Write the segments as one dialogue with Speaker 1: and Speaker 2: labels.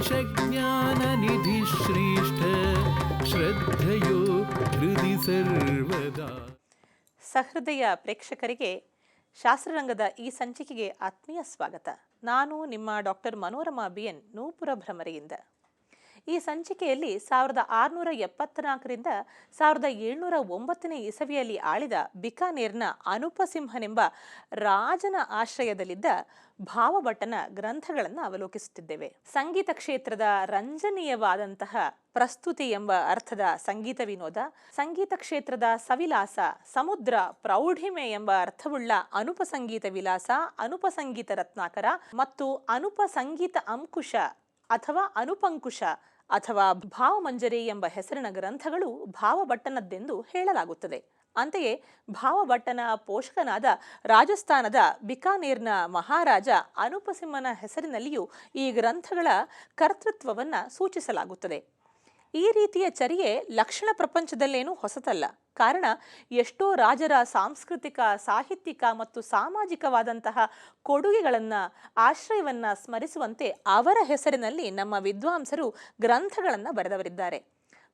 Speaker 1: देशज्ञाननिधिश्रेष्ठ श्रद्धयो हृदि सर्वदा
Speaker 2: ಸಹೃದಯ ಪ್ರೇಕ್ಷಕರಿಗೆ ಶಾಸ್ತ್ರರಂಗದ ಈ ಸಂಚಿಕೆಗೆ ಆತ್ಮೀಯ ಸ್ವಾಗತ ನಾನು ನಿಮ್ಮ doctor Manorama B N Nupura ಭ್ರಮರಿಯಿಂದ ಈ ಸಂಚಿಕೆಯಲ್ಲಿ ಸಾವಿರದ ಆರುನೂರ ಎಪ್ಪತ್ನಾಲ್ಕರಿಂದ ಸಾವಿರದ ಏಳ್ನೂರ ಒಂಬತ್ತನೇ ಇಸವಿಯಲ್ಲಿ ಆಳಿದ ಬಿಕಾನೇರ್ನ ಅನುಪಸಿಂಹನೆಂಬ ರಾಜನ ಆಶ್ರಯದಲ್ಲಿದ್ದ ಭಾವಭಟನ ಗ್ರಂಥಗಳನ್ನು ಅವಲೋಕಿಸುತ್ತಿದ್ದೇವೆ. ಸಂಗೀತ ಕ್ಷೇತ್ರದ ರಂಜನೀಯವಾದಂತಹ ಪ್ರಸ್ತುತಿ ಎಂಬ ಅರ್ಥದ ಸಂಗೀತ ವಿನೋದ, ಸಂಗೀತ ಕ್ಷೇತ್ರದ ಸವಿಲಾಸ, ಸಮುದ್ರ ಪ್ರೌಢಿಮೆ ಎಂಬ ಅರ್ಥವುಳ್ಳ ಅನುಪ ಸಂಗೀತ ವಿಲಾಸ ಅನುಪ ಸಂಗೀತ ರತ್ನಾಕರ ಮತ್ತು ಅನುಪ ಸಂಗೀತ ಅಂಕುಶ ಅಥವಾ ಅನುಪಂಕುಶ ಅಥವಾ ಭಾವಮಂಜರಿ ಎಂಬ ಹೆಸರಿನ ಗ್ರಂಥಗಳು ಭಾವಭಟ್ಟನದ್ದೆಂದು ಹೇಳಲಾಗುತ್ತದೆ. ಅಂತೆಯೇ ಭಾವಭಟ್ಟನ ಪೋಷಕನಾದ ರಾಜಸ್ಥಾನದ ಬಿಕಾನೇರ್ನ ಮಹಾರಾಜ ಅನುಪಸಿಂಹನ ಹೆಸರಿನಲ್ಲಿಯೂ ಈ ಗ್ರಂಥಗಳ ಕರ್ತೃತ್ವವನ್ನು ಸೂಚಿಸಲಾಗುತ್ತದೆ. ಈ ರೀತಿಯ ಚರ್ಯೆ ಲಕ್ಷಣ ಪ್ರಪಂಚದಲ್ಲೇನೂ ಹೊಸತಲ್ಲ. ಕಾರಣ, ಎಷ್ಟೋ ರಾಜರ ಸಾಂಸ್ಕೃತಿಕ, ಸಾಹಿತ್ಯಿಕ ಮತ್ತು ಸಾಮಾಜಿಕವಾದಂತಹ ಕೊಡುಗೆಗಳನ್ನು, ಆಶ್ರಯವನ್ನು ಸ್ಮರಿಸುವಂತೆ ಅವರ ಹೆಸರಿನಲ್ಲಿ ನಮ್ಮ ವಿದ್ವಾಂಸರು ಗ್ರಂಥಗಳನ್ನು ಬರೆದವರಿದ್ದಾರೆ.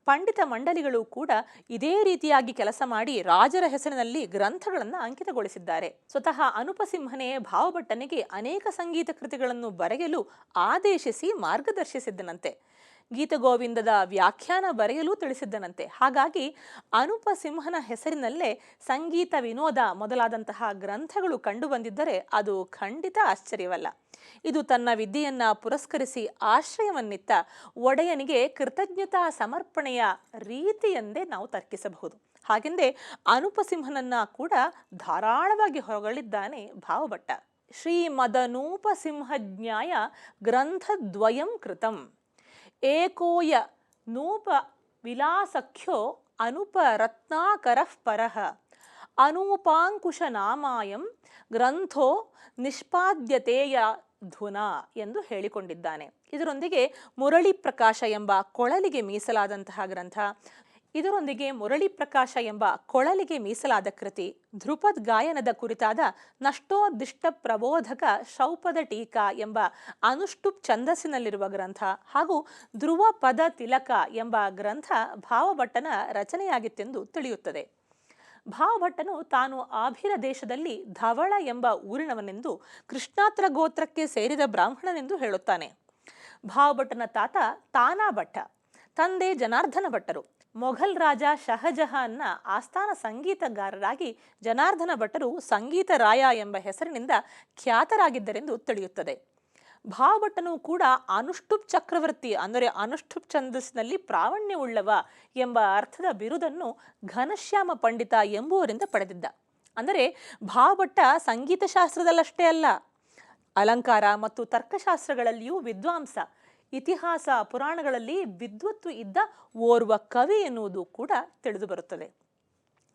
Speaker 2: ಪಂಡಿತ ಮಂಡಲಿಗಳು ಕೂಡ ಇದೇ ರೀತಿಯಾಗಿ ಕೆಲಸ ಮಾಡಿ ರಾಜರ ಹೆಸರಿನಲ್ಲಿ ಗ್ರಂಥಗಳನ್ನು ಅಂಕಿತಗೊಳಿಸಿದ್ದಾರೆ. ಸ್ವತಃ ಅನುಪಸಿಂಹನೇ ಭಾವಭಟ್ಟನಿಗೆ ಅನೇಕ ಸಂಗೀತ ಕೃತಿಗಳನ್ನು ಬರೆಯಲು ಆದೇಶಿಸಿ ಮಾರ್ಗದರ್ಶಿಸಿದ್ದನಂತೆ. ಗೀತಗೋವಿಂದದ ವ್ಯಾಖ್ಯಾನ ಬರೆಯಲು ತಿಳಿಸಿದ್ದನಂತೆ. ಹಾಗಾಗಿ ಅನುಪ ಸಿಂಹನ ಹೆಸರಿನಲ್ಲೇ ಸಂಗೀತ ವಿನೋದ ಮೊದಲಾದಂತಹ ಗ್ರಂಥಗಳು ಕಂಡುಬಂದಿದ್ದರೆ ಅದು ಖಂಡಿತ ಆಶ್ಚರ್ಯವಲ್ಲ. ಇದು ತನ್ನ ವಿದ್ಯೆಯನ್ನ ಪುರಸ್ಕರಿಸಿ ಆಶ್ರಯವನ್ನಿತ್ತ ಒಡೆಯನಿಗೆ ಕೃತಜ್ಞತಾ ಸಮರ್ಪಣೆಯ ರೀತಿಯೆಂದೇ ನಾವು ತರ್ಕಿಸಬಹುದು. ಹಾಗೆಂದೇ ಅನುಪಸಿಂಹನನ್ನ ಕೂಡ ಧಾರಾಳವಾಗಿ ಹೊಗಳಿದ್ದಾನೆ ಭಾವಭಟ್ಟ. ಶ್ರೀಮದನೂಪಸಿಂಹಜ್ಞಾಯ ಗ್ರಂಥದ್ವಯಂ ಕೃತಂ. ಏಕೋಯ ನೂಪ ವಿಲಾಸಖ್ಯೋ ಅನುಪ ರತ್ನಾಕರಃ ಪರಃ. ಅನೂಪಾಂಕುಶ ನಾಮಾಯಂ ಗ್ರಂಥೋ ನಿಷ್ಪಾದ್ಯತೆಯ ಧುನ ಎಂದು ಹೇಳಿಕೊಂಡಿದ್ದಾನೆ. ಇದರೊಂದಿಗೆ ಮುರಳಿ ಪ್ರಕಾಶ ಎಂಬ ಕೊಳಲಿಗೆ ಮೀಸಲಾದಂತಹ ಗ್ರಂಥ ಇದರೊಂದಿಗೆ ಮುರಳಿ ಪ್ರಕಾಶ ಎಂಬ ಕೊಳಲಿಗೆ ಮೀಸಲಾದ ಕೃತಿ, ಧ್ರುಪದ್ ಗಾಯನದ ಕುರಿತಾದ ನಷ್ಟೋದಿಷ್ಟ ಪ್ರಬೋಧಕ ಶೌಪದ ಟೀಕಾ ಎಂಬ ಅನುಷ್ಟುಪ್ ಛಂದಸ್ಸಿನಲ್ಲಿರುವ ಗ್ರಂಥ ಹಾಗೂ ಧ್ರುವ ಪದ ತಿಲಕ ಎಂಬ ಗ್ರಂಥ ಭಾವಭಟ್ಟನ ರಚನೆಯಾಗಿತ್ತೆಂದು ತಿಳಿಯುತ್ತದೆ. ಭಾವಭಟ್ಟನು ತಾನು ಆಭಿರ ದೇಶದಲ್ಲಿ ಧವಳ ಎಂಬ ಊರಿನವನೆಂದು ಕೃಷ್ಣಾತ್ರ ಗೋತ್ರಕ್ಕೆ ಸೇರಿದ ಬ್ರಾಹ್ಮಣನೆಂದು ಹೇಳುತ್ತಾನೆ. ಭಾವಭಟ್ಟನ ತಾತ ತಾನಾ ಭಟ್ಟ ತಂದೆ ಜನಾರ್ದನ ಭಟ್ಟರು ಮೊಘಲ್ ರಾಜ ಶಹಜಹಾನ್ನ ಆಸ್ಥಾನ ಸಂಗೀತಗಾರರಾಗಿ ಜನಾರ್ದನ ಭಟ್ಟರು ಸಂಗೀತ ರಾಯ ಎಂಬ ಹೆಸರಿನಿಂದ ಖ್ಯಾತರಾಗಿದ್ದರೆಂದು ತಿಳಿಯುತ್ತದೆ. ಭಾವಭಟ್ಟನು ಕೂಡ ಅನುಷ್ಠುಪ್ ಚಕ್ರವರ್ತಿ ಅಂದರೆ ಅನುಷ್ಠುಪ್ ಛಂದಸ್ಸಿನಲ್ಲಿ ಪ್ರಾವಣ್ಯವುಳ್ಳವ ಎಂಬ ಅರ್ಥದ ಬಿರುದನ್ನು ಘನಶ್ಯಾಮ ಪಂಡಿತ ಎಂಬುವರಿಂದ ಪಡೆದಿದ್ದ. ಅಂದರೆ ಭಾವಭಟ್ಟ ಸಂಗೀತ ಶಾಸ್ತ್ರದಲ್ಲಷ್ಟೇ ಅಲ್ಲ, ಅಲಂಕಾರ ಮತ್ತು ತರ್ಕಶಾಸ್ತ್ರಗಳಲ್ಲಿಯೂ ವಿದ್ವಾಂಸ ಇತಿಹಾಸ ಪುರಾಣಗಳಲ್ಲಿ ವಿದ್ವತ್ತು ಇದ್ದ ಓರ್ವ ಕವಿ ಎನ್ನುವುದು ಕೂಡ ತಿಳಿದು ಬರುತ್ತದೆ.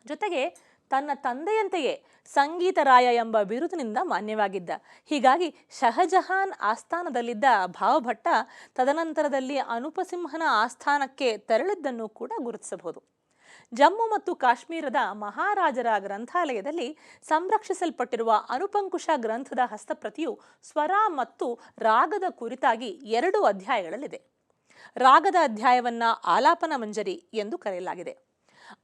Speaker 2: ಜೊತೆಗೆ ತನ್ನ ತಂದೆಯಂತೆಯೇ ಸಂಗೀತರಾಯ ಎಂಬ ಬಿರುದಿನಿಂದ ಮಾನ್ಯವಾಗಿದ್ದ, ಹೀಗಾಗಿ ಶಹಜಹಾನ್ ಆಸ್ಥಾನದಲ್ಲಿದ್ದ ಭಾವಭಟ್ಟ ತದನಂತರದಲ್ಲಿ ಅನುಪಸಿಂಹನ ಆಸ್ಥಾನಕ್ಕೆ ತೆರಳಿದ್ದನ್ನು ಕೂಡ ಗುರುತಿಸಬಹುದು. ಜಮ್ಮು ಮತ್ತು ಕಾಶ್ಮೀರದ ಮಹಾರಾಜರ ಗ್ರಂಥಾಲಯದಲ್ಲಿ ಸಂರಕ್ಷಿಸಲ್ಪಟ್ಟಿರುವ ಅನುಪಂಕುಶ ಗ್ರಂಥದ ಹಸ್ತಪ್ರತಿಯು ಸ್ವರ ಮತ್ತು ರಾಗದ ಕುರಿತಾಗಿ ಎರಡು ಅಧ್ಯಾಯಗಳಲ್ಲಿದೆ. ರಾಗದ ಅಧ್ಯಾಯವನ್ನ ಆಲಾಪನ ಮಂಜರಿ ಎಂದು ಕರೆಯಲಾಗಿದೆ.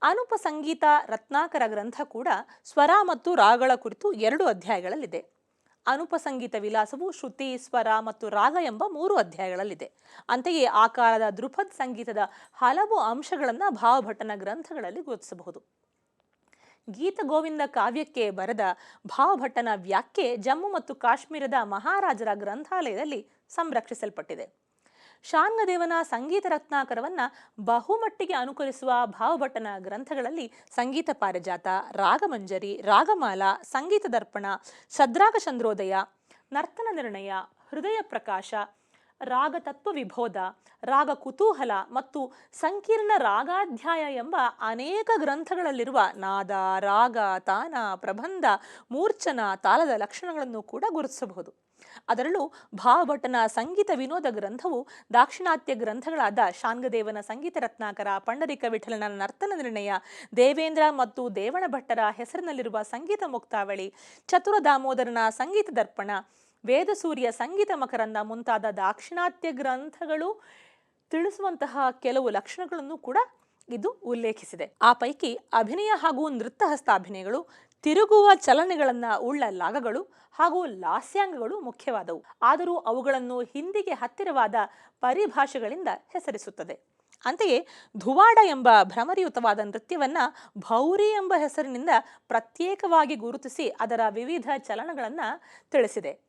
Speaker 2: ಅನುಪ ಸಂಗೀತ ರತ್ನಾಕರ ಗ್ರಂಥ ಕೂಡ ಸ್ವರ ಮತ್ತು ರಾಗಗಳ ಕುರಿತು ಎರಡು ಅಧ್ಯಾಯಗಳಲ್ಲಿದೆ. ಅನುಪ ಸಂಗೀತ ವಿಲಾಸವು ಶ್ರುತಿ, ಸ್ವರ ಮತ್ತು ರಾಗ ಎಂಬ ಮೂರು ಅಧ್ಯಾಯಗಳಲ್ಲಿದೆ. ಅಂತೆಯೇ ಆ ಕಾಲದ ಸಂಗೀತದ ಹಲವು ಅಂಶಗಳನ್ನು ಭಾವಭಟ್ಟನ ಗ್ರಂಥಗಳಲ್ಲಿ ಗುರುತಿಸಬಹುದು. ಗೀತ ಗೋವಿಂದ ಕಾವ್ಯಕ್ಕೆ ಬರೆದ ಭಾವಭಟ್ಟನ ವ್ಯಾಖ್ಯೆ ಜಮ್ಮು ಮತ್ತು ಕಾಶ್ಮೀರದ ಮಹಾರಾಜರ ಗ್ರಂಥಾಲಯದಲ್ಲಿ ಸಂರಕ್ಷಿಸಲ್ಪಟ್ಟಿದೆ. ಶಾಂಗದೇವನ ಸಂಗೀತ ರತ್ನಾಕರವನ್ನು ಬಹುಮಟ್ಟಿಗೆ ಅನುಕರಿಸುವ ಭಾವಭಟ್ಟನ ಗ್ರಂಥಗಳಲ್ಲಿ ಸಂಗೀತ ಪಾರಿಜಾತ, ರಾಗಮಂಜರಿ, ರಾಗಮಾಲ, ಸಂಗೀತ ದರ್ಪಣ, ಸದ್ರಾಗ ಚಂದ್ರೋದಯ, ನರ್ತನ ನಿರ್ಣಯ, ಹೃದಯ ಪ್ರಕಾಶ, ರಾಗ ತತ್ವ ವಿಭೋಧ ರಾಗ ಕುತೂಹಲ ಮತ್ತು ಸಂಕೀರ್ಣ ರಾಗಾಧ್ಯಾಯ ಎಂಬ ಅನೇಕ ಗ್ರಂಥಗಳಲ್ಲಿರುವ ನಾದ, ರಾಗ, ತಾನ, ಪ್ರಬಂಧ, ಮೂರ್ಛನ, ತಾಳದ ಲಕ್ಷಣಗಳನ್ನು ಕೂಡ ಗುರುತಿಸಬಹುದು. ಅದರಲ್ಲೂ ಭಾವಭಟ್ಟನ ಸಂಗೀತ ವಿನೋದ ಗ್ರಂಥವು ದಾಕ್ಷಿಣಾತ್ಯ ಗ್ರಂಥಗಳಾದ ಶಾಂಗದೇವನ ಸಂಗೀತ ರತ್ನಾಕರ, ಪಂಡರಿಕ ವಿಠಲನ ನರ್ತನ ನಿರ್ಣಯ, ದೇವೇಂದ್ರ ಮತ್ತು ದೇವಣ ಭಟ್ಟರ ಹೆಸರಿನಲ್ಲಿರುವ ಸಂಗೀತ ಮುಕ್ತಾವಳಿ, ಚತುರ ದಾಮೋದರನ ಸಂಗೀತ ದರ್ಪಣ ವೇದಸೂರ್ಯ ಸಂಗೀತ ಮಕರಂದ ಮುಂತಾದ ದಾಕ್ಷಿಣಾತ್ಯ ಗ್ರಂಥಗಳು ತಿಳಿಸುವಂತಹ ಕೆಲವು ಲಕ್ಷಣಗಳನ್ನು ಕೂಡ ಇದು ಉಲ್ಲೇಖಿಸಿದೆ. ಆ ಪೈಕಿ ಅಭಿನಯ ಹಾಗೂ ನೃತ್ಯ ಹಸ್ತಾಭಿನಯಗಳು ತಿರುಗುವ ಚಲನೆಗಳನ್ನು ಉಳ್ಳ ಲಾಗಗಳು ಹಾಗೂ ಲಾಸ್ಯಾಂಗಗಳು ಮುಖ್ಯವಾದವು. ಆದರೂ ಅವುಗಳನ್ನು ಹಿಂದಿಗೆ ಹತ್ತಿರವಾದ ಪರಿಭಾಷೆಗಳಿಂದ ಹೆಸರಿಸುತ್ತದೆ. ಅಂತೆಯೇ ಧುವಾಡ ಎಂಬ ಭ್ರಮರಿಯುತವಾದ ನೃತ್ಯವನ್ನ ಭೌರಿ ಎಂಬ ಹೆಸರಿನಿಂದ ಪ್ರತ್ಯೇಕವಾಗಿ ಗುರುತಿಸಿ ಅದರ ವಿವಿಧ ಚಲನಗಳನ್ನು ತಿಳಿಸಿದೆ.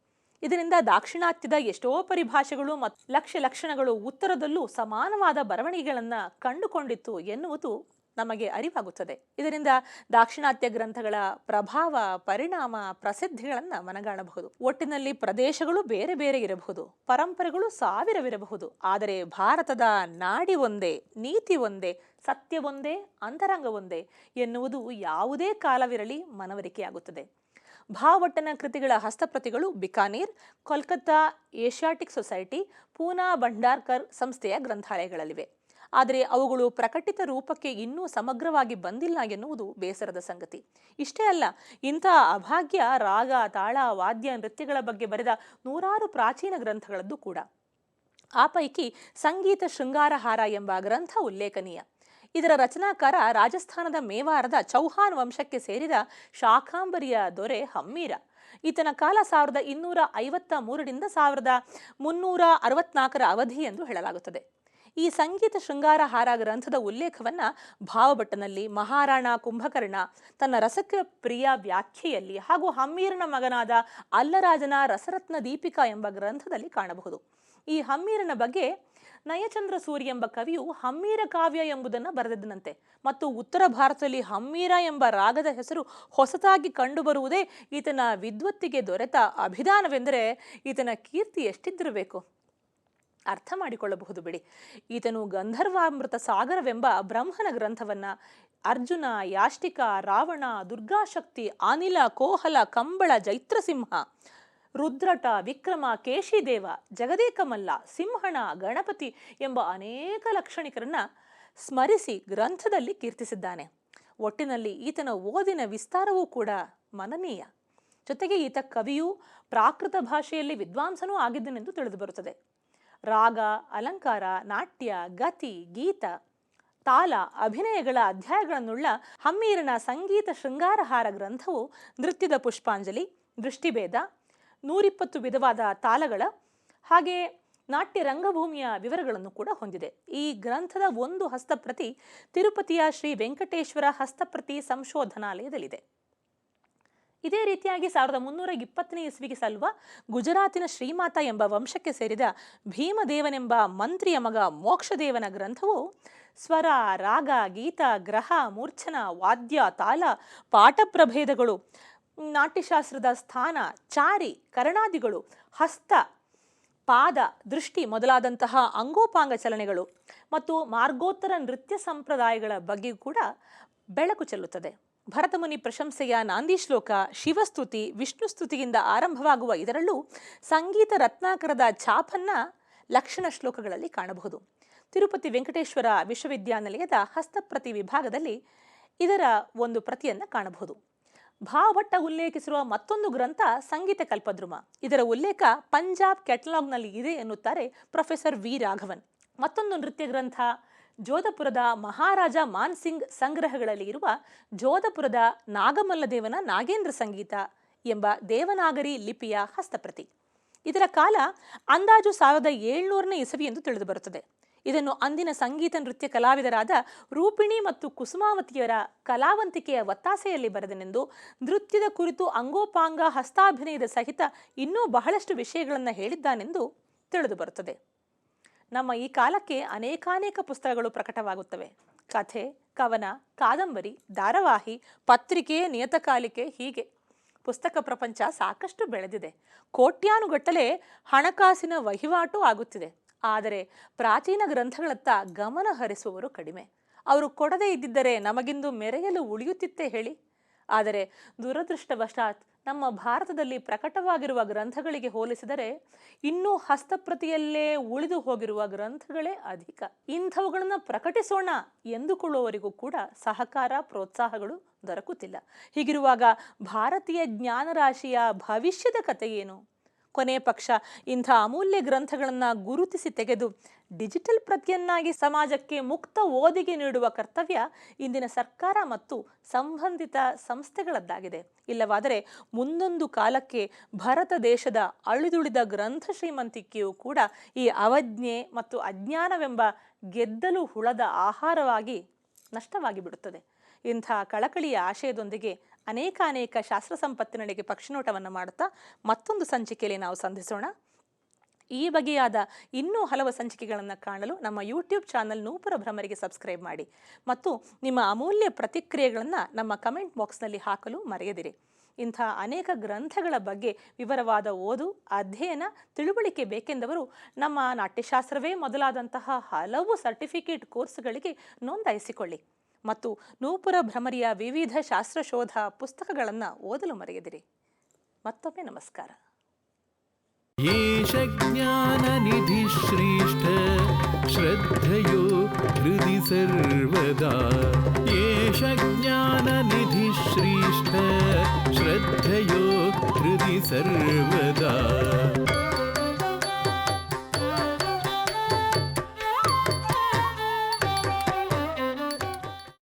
Speaker 2: ಇದರಿಂದ ದಾಕ್ಷಿಣಾತ್ಯದ ಎಷ್ಟೋ ಪರಿಭಾಷೆಗಳು ಮತ್ತು ಲಕ್ಷ್ಯ ಲಕ್ಷಣಗಳು ಉತ್ತರದಲ್ಲೂ ಸಮಾನವಾದ ಬರವಣಿಗೆಗಳನ್ನು ಕಂಡುಕೊಂಡಿತ್ತು ಎನ್ನುವುದು ನಮಗೆ ಅರಿವಾಗುತ್ತದೆ. ಇದರಿಂದ ದಾಕ್ಷಿಣಾತ್ಯ ಗ್ರಂಥಗಳ ಪ್ರಭಾವ, ಪರಿಣಾಮ, ಪ್ರಸಿದ್ಧಿಗಳನ್ನು ಮನಗಾಣಬಹುದು. ಒಟ್ಟಿನಲ್ಲಿ ಪ್ರದೇಶಗಳು ಬೇರೆ ಬೇರೆ ಇರಬಹುದು. ಪರಂಪರೆಗಳು ಸಾವಿರವಿರಬಹುದು. ಆದರೆ ಭಾರತದ ನಾಡಿ ಒಂದೇ, ನೀತಿ ಒಂದೇ, ಸತ್ಯ ಒಂದೇ, ಅಂತರಂಗ ಒಂದೇ ಎನ್ನುವುದು ಯಾವುದೇ ಕಾಲವಿರಲಿ ಮನವರಿಕೆಯಾಗುತ್ತದೆ. ಭಾವಟ್ಟನ ಕೃತಿಗಳ ಹಸ್ತಪ್ರತಿಗಳು ಬಿಕಾನೇರ್, ಕೋಲ್ಕತ್ತಾ ಏಷ್ಯಾಟಿಕ್ ಸೊಸೈಟಿ, ಪೂನಾ ಭಂಡಾರ್ಕರ್ ಸಂಸ್ಥೆಯ ಗ್ರಂಥಾಲಯಗಳಲ್ಲಿವೆ. ಆದರೆ ಅವುಗಳು ಪ್ರಕಟಿತ ರೂಪಕ್ಕೆ ಇನ್ನೂ ಸಮಗ್ರವಾಗಿ ಬಂದಿಲ್ಲ ಎನ್ನುವುದು ಬೇಸರದ ಸಂಗತಿ. ಇಷ್ಟೇ ಅಲ್ಲ ಇಂಥ ಅಭಾಗ್ಯ, ರಾಗ, ತಾಳ, ವಾದ್ಯ ನೃತ್ಯಗಳ ಬಗ್ಗೆ ಬರೆದ ನೂರಾರು ಪ್ರಾಚೀನ ಗ್ರಂಥಗಳದ್ದು ಕೂಡ. ಆ ಪೈಕಿ ಸಂಗೀತ ಶೃಂಗಾರಹಾರ ಎಂಬ ಗ್ರಂಥ ಉಲ್ಲೇಖನೀಯ. ಇದರ ರಚನಾಕಾರ ರಾಜಸ್ಥಾನದ ಮೇವಾರದ ಚೌಹಾನ್ ವಂಶಕ್ಕೆ ಸೇರಿದ ಶಾಖಾಂಬರಿಯ ದೊರೆ ಹಮ್ಮೀರ. ಈತನ ಕಾಲ ಸಾವಿರದ ಇನ್ನೂರ ಐವತ್ತ ಮೂರರಿಂದ ಸಾವಿರದ ಮುನ್ನೂರ ಅರವತ್ನಾಲ್ಕರ ಅವಧಿ ಎಂದು ಹೇಳಲಾಗುತ್ತದೆ. ಈ ಸಂಗೀತ ಶೃಂಗಾರ ಹಾರ ಗ್ರಂಥದ ಉಲ್ಲೇಖವನ್ನ ಭಾವಭಟ್ಟನಲ್ಲಿ ಮಹಾರಾಣ ಕುಂಭಕರ್ಣ ತನ್ನ ರಸಕ ಪ್ರಿಯ ವ್ಯಾಖ್ಯೆಯಲ್ಲಿ ಹಾಗೂ ಹಮ್ಮೀರನ ಮಗನಾದ ಅಲ್ಲರಾಜನ ರಸರತ್ನ ದೀಪಿಕಾ ಎಂಬ ಗ್ರಂಥದಲ್ಲಿ ಕಾಣಬಹುದು. ಈ ಹಮ್ಮೀರನ ಬಗ್ಗೆ ನಯಚಂದ್ರ ಸೂರಿ ಎಂಬ ಕವಿಯು ಹಮ್ಮೀರ ಕಾವ್ಯ ಎಂಬುದನ್ನು ಬರೆದಿದ್ದನಂತೆ. ಮತ್ತು ಉತ್ತರ ಭಾರತದಲ್ಲಿ ಹಮ್ಮೀರ ಎಂಬ ರಾಗದ ಹೆಸರು ಹೊಸತಾಗಿ ಕಂಡುಬರುವುದೇ ಈತನ ವಿದ್ವತ್ತಿಗೆ ದೊರೆತ ಅಭಿದಾನವೆಂದರೆ ಈತನ ಕೀರ್ತಿ ಎಷ್ಟಿದ್ದಿರಬೇಕು? ಅರ್ಥ ಮಾಡಿಕೊಳ್ಳಬಹುದು ಬಿಡಿ. ಈತನು ಗಂಧರ್ವಾಮೃತ ಸಾಗರವೆಂಬ ಬ್ರಹ್ಮನ ಗ್ರಂಥವನ್ನ ಅರ್ಜುನ, ಯಾಷ್ಟಿಕ, ರಾವಣ, ದುರ್ಗಾಶಕ್ತಿ, ಅನಿಲ, ಕೋಹಲ, ಕಂಬಳ, ಜೈತ್ರಸಿಂಹ, ರುದ್ರಟ, ವಿಕ್ರಮ, ಕೇಶಿದೇವ, ಜಗದೇಕಮಲ್ಲ, ಸಿಂಹಣ, ಗಣಪತಿ ಎಂಬ ಅನೇಕ ಲಕ್ಷಣಿಕರನ್ನ ಸ್ಮರಿಸಿ ಗ್ರಂಥದಲ್ಲಿ ಕೀರ್ತಿಸಿದ್ದಾನೆ. ಒಟ್ಟಿನಲ್ಲಿ ಈತನ ಓದಿನ ವಿಸ್ತಾರವೂ ಕೂಡ ಮನನೀಯ. ಜೊತೆಗೆ ಈತ ಕವಿಯೂ ಪ್ರಾಕೃತ ಭಾಷೆಯಲ್ಲಿ ವಿದ್ವಾಂಸನೂ ಆಗಿದ್ದನೆಂದು ತಿಳಿದುಬರುತ್ತದೆ. ರಾಗ, ಅಲಂಕಾರ, ನಾಟ್ಯ, ಗತಿ, ಗೀತ, ತಾಲ, ಅಭಿನಯಗಳ ಅಧ್ಯಾಯಗಳನ್ನುಳ್ಳ ಹಮ್ಮೀರನ ಸಂಗೀತ ಶೃಂಗಾರಹಾರ ಗ್ರಂಥವು ನೃತ್ಯದ ಪುಷ್ಪಾಂಜಲಿ, ದೃಷ್ಟಿಭೇದ, ನೂರಿಪ್ಪತ್ತು ವಿಧವಾದ ತಾಲಗಳ ಹಾಗೆ ನಾಟ್ಯ ರಂಗಭೂಮಿಯ ವಿವರಗಳನ್ನು ಕೂಡ ಹೊಂದಿದೆ. ಈ ಗ್ರಂಥದ ಒಂದು ಹಸ್ತಪ್ರತಿ ತಿರುಪತಿಯ ಶ್ರೀ ವೆಂಕಟೇಶ್ವರ ಹಸ್ತಪ್ರತಿ ಸಂಶೋಧನಾಲಯದಲ್ಲಿದೆ. ಇದೇ ರೀತಿಯಾಗಿ ಸಾವಿರದ ಮುನ್ನೂರ ಇಪ್ಪತ್ತನೇ ಇಸ್ವಿಗೆ ಸಲ್ಲುವ ಗುಜರಾತಿನ ಶ್ರೀಮಾತ ಎಂಬ ವಂಶಕ್ಕೆ ಸೇರಿದ ಭೀಮದೇವನೆಂಬ ಮಂತ್ರಿಯ ಮಗ ಮೋಕ್ಷದೇವನ ಗ್ರಂಥವು ಸ್ವರ, ರಾಗ, ಗೀತ, ಗ್ರಹ, ಮೂರ್ಛನ, ವಾದ್ಯ, ತಾಲ ಪಾಠ ಪ್ರಭೇದಗಳು ನಾಟ್ಯಶಾಸ್ತ್ರದ ಸ್ಥಾನ, ಚಾರಿ, ಕರ್ಣಾದಿಗಳು, ಹಸ್ತ, ಪಾದ, ದೃಷ್ಟಿ ಮೊದಲಾದಂತಹ ಅಂಗೋಪಾಂಗ ಚಲನೆಗಳು ಮತ್ತು ಮಾರ್ಗೋತ್ತರ ನೃತ್ಯ ಸಂಪ್ರದಾಯಗಳ ಬಗ್ಗೆ ಕೂಡ ಬೆಳಕು ಚೆಲ್ಲುತ್ತದೆ. ಭರತಮುನಿ ಪ್ರಶಂಸೆಯ ನಾಂದಿ ಶ್ಲೋಕ ಶಿವಸ್ತುತಿ ವಿಷ್ಣುಸ್ತುತಿಯಿಂದ ಆರಂಭವಾಗುವ ಇದರಲ್ಲೂ ಸಂಗೀತ ರತ್ನಾಕರದ ಛಾಪನ್ನ ಲಕ್ಷಣ ಶ್ಲೋಕಗಳಲ್ಲಿ ಕಾಣಬಹುದು. ತಿರುಪತಿ ವೆಂಕಟೇಶ್ವರ ವಿಶ್ವವಿದ್ಯಾನಿಲಯದ ಹಸ್ತಪ್ರತಿ ವಿಭಾಗದಲ್ಲಿ ಇದರ ಒಂದು ಪ್ರತಿಯನ್ನು ಕಾಣಬಹುದು. ಭಾವಟ್ಟ ಉಲ್ಲೇಖಿಸಿರುವ ಮತ್ತೊಂದು ಗ್ರಂಥ ಸಂಗೀತ ಕಲ್ಪದ್ರುಮ. ಇದರ ಉಲ್ಲೇಖ ಪಂಜಾಬ್ ಕ್ಯಾಟಲಾಗ್ನಲ್ಲಿ ಇದೆ ಎನ್ನುತ್ತಾರೆ ಪ್ರೊಫೆಸರ್ ವಿ ರಾಘವನ್. ಮತ್ತೊಂದು ನೃತ್ಯ ಗ್ರಂಥ ಜೋಧಪುರದ ಮಹಾರಾಜ ಮಾನ್ಸಿಂಗ್ ಸಂಗ್ರಹಗಳಲ್ಲಿ ಇರುವ ಜೋಧಪುರದ ನಾಗಮಲ್ಲದೇವನ ನಾಗೇಂದ್ರ ಸಂಗೀತ ಎಂಬ ದೇವನಾಗರಿ ಲಿಪಿಯ ಹಸ್ತಪ್ರತಿ. ಇದರ ಕಾಲ ಅಂದಾಜು ಸಾವಿರದ ಏಳ್ನೂರನೇ ಇಸವಿ ಎಂದು ತಿಳಿದು ಬರುತ್ತದೆ. ಇದನ್ನು ಅಂದಿನ ಸಂಗೀತ ನೃತ್ಯ ಕಲಾವಿದರಾದ ರೂಪಿಣಿ ಮತ್ತು ಕುಸುಮಾವತಿಯರ ಕಲಾವಂತಿಕೆಯ ಒತ್ತಾಸೆಯಲ್ಲಿ ಬರೆದನೆಂದು ನೃತ್ಯದ ಕುರಿತು ಅಂಗೋಪಾಂಗ ಹಸ್ತಾಭಿನಯದ ಸಹಿತ ಇನ್ನೂ ಬಹಳಷ್ಟು ವಿಷಯಗಳನ್ನು ಹೇಳಿದ್ದಾನೆಂದು ತಿಳಿದು ಬರುತ್ತದೆ. ನಮ್ಮ ಈ ಕಾಲಕ್ಕೆ ಅನೇಕಾನೇಕ ಪುಸ್ತಕಗಳು ಪ್ರಕಟವಾಗುತ್ತವೆ. ಕಥೆ, ಕವನ, ಕಾದಂಬರಿ, ಧಾರಾವಾಹಿ, ಪತ್ರಿಕೆ, ನಿಯತಕಾಲಿಕೆ ಹೀಗೆ. ಪುಸ್ತಕ ಪ್ರಪಂಚ ಸಾಕಷ್ಟು ಬೆಳೆದಿದೆ. ಕೋಟ್ಯಾನುಗಟ್ಟಲೆ ಹಣಕಾಸಿನ ವಹಿವಾಟು ಆಗುತ್ತಿದೆ. ಆದರೆ ಪ್ರಾಚೀನ ಗ್ರಂಥಗಳತ್ತ ಗಮನ ಹರಿಸುವವರು ಕಡಿಮೆ. ಅವರು ಕೊಡದೇ ಇದ್ದಿದ್ದರೆ ನಮಗಿಂದು ಮೆರೆಯಲು ಉಳಿಯುತ್ತಿತ್ತೇ ಹೇಳಿ. ಆದರೆ ದುರದೃಷ್ಟವಶಾತ್ ನಮ್ಮ ಭಾರತದಲ್ಲಿ ಪ್ರಕಟವಾಗಿರುವ ಗ್ರಂಥಗಳಿಗೆ ಹೋಲಿಸಿದರೆ ಇನ್ನೂ ಹಸ್ತಪ್ರತಿಯಲ್ಲೇ ಉಳಿದು ಹೋಗಿರುವ ಗ್ರಂಥಗಳೇ ಅಧಿಕ. ಇಂಥವುಗಳನ್ನು ಪ್ರಕಟಿಸೋಣ ಎಂದುಕೊಳ್ಳುವವರಿಗೂ ಕೂಡ ಸಹಕಾರ, ಪ್ರೋತ್ಸಾಹಗಳು ದೊರಕುತ್ತಿಲ್ಲ. ಹೀಗಿರುವಾಗ ಭಾರತೀಯ ಜ್ಞಾನರಾಶಿಯ ಭವಿಷ್ಯದ ಕಥೆ ಕೊನೆ ಪಕ್ಷ. ಇಂಥ ಅಮೂಲ್ಯ ಗ್ರಂಥಗಳನ್ನು ಗುರುತಿಸಿ ತೆಗೆದು ಡಿಜಿಟಲ್ ಪ್ರತಿಯನ್ನಾಗಿ ಸಮಾಜಕ್ಕೆ ಮುಕ್ತ ಓದಿಗೆ ನೀಡುವ ಕರ್ತವ್ಯ ಇಂದಿನ ಸರ್ಕಾರ ಮತ್ತು ಸಂಬಂಧಿತ ಸಂಸ್ಥೆಗಳದ್ದಾಗಿದೆ. ಇಲ್ಲವಾದರೆ ಮುಂದೊಂದು ಕಾಲಕ್ಕೆ ಭಾರತ ದೇಶದ ಅಳಿದುಳಿದ ಗ್ರಂಥ ಶ್ರೀಮಂತಿಕೆಯೂ ಕೂಡ ಈ ಅವಜ್ಞೆ ಮತ್ತು ಅಜ್ಞಾನವೆಂಬ ಗೆದ್ದಲು ಹುಳದ ಆಹಾರವಾಗಿ ನಷ್ಟವಾಗಿ ಬಿಡುತ್ತದೆ ಇಂಥ ಕಳಕಳಿಯ ಆಶಯದೊಂದಿಗೆ ಅನೇಕ ಅನೇಕ ಶಾಸ್ತ್ರ ಸಂಪತ್ತಿನಡೆಗೆ ಪಕ್ಷಿನೋಟವನ್ನು ಮಾಡುತ್ತಾ ಮತ್ತೊಂದು ಸಂಚಿಕೆಯಲ್ಲಿ ನಾವು ಸಂಧಿಸೋಣ. ಈ ಬಗೆಯಾದ ಇನ್ನೂ ಹಲವು ಸಂಚಿಕೆಗಳನ್ನು ಕಾಣಲು ನಮ್ಮ ಯೂಟ್ಯೂಬ್ ಚಾನಲ್ ನೂಪುರ ಭ್ರಮರಿಗೆ ಸಬ್ಸ್ಕ್ರೈಬ್ ಮಾಡಿ ಮತ್ತು ನಿಮ್ಮ ಅಮೂಲ್ಯ ಪ್ರತಿಕ್ರಿಯೆಗಳನ್ನು ನಮ್ಮ ಕಮೆಂಟ್ ಬಾಕ್ಸ್ನಲ್ಲಿ ಹಾಕಲು ಮರೆಯದಿರಿ. ಇಂಥ ಅನೇಕ ಗ್ರಂಥಗಳ ಬಗ್ಗೆ ವಿವರವಾದ ಓದು, ಅಧ್ಯಯನ, ತಿಳುವಳಿಕೆ ಬೇಕೆಂದವರು ನಮ್ಮ ನಾಟ್ಯಶಾಸ್ತ್ರವೇ ಮೊದಲಾದಂತಹ ಹಲವು ಸರ್ಟಿಫಿಕೇಟ್ ಕೋರ್ಸ್ಗಳಿಗೆ ನೋಂದಾಯಿಸಿಕೊಳ್ಳಿ. ಮತ್ತು ನೂಪುರ ಭ್ರಮರಿಯ ವಿವಿಧ ಶಾಸ್ತ್ರಶೋಧ ಪುಸ್ತಕಗಳನ್ನು ಓದಲು ಮರೆಯದಿರಿ. ಮತ್ತೊಮ್ಮೆ ನಮಸ್ಕಾರ.
Speaker 1: ಜ್ಞಾನನಿಧಿ ಶ್ರೇಷ್ಠ ಶ್ರದ್ಧೆಯೋ ಹೃದಿ ಸರ್ವದಾ. ಏಷ ಜ್ಞಾನನಿಧಿ ಶ್ರೇಷ್ಠ ಶ್ರದ್ಧೆಯೋ ಹೃದಿ ಸರ್ವದಾ.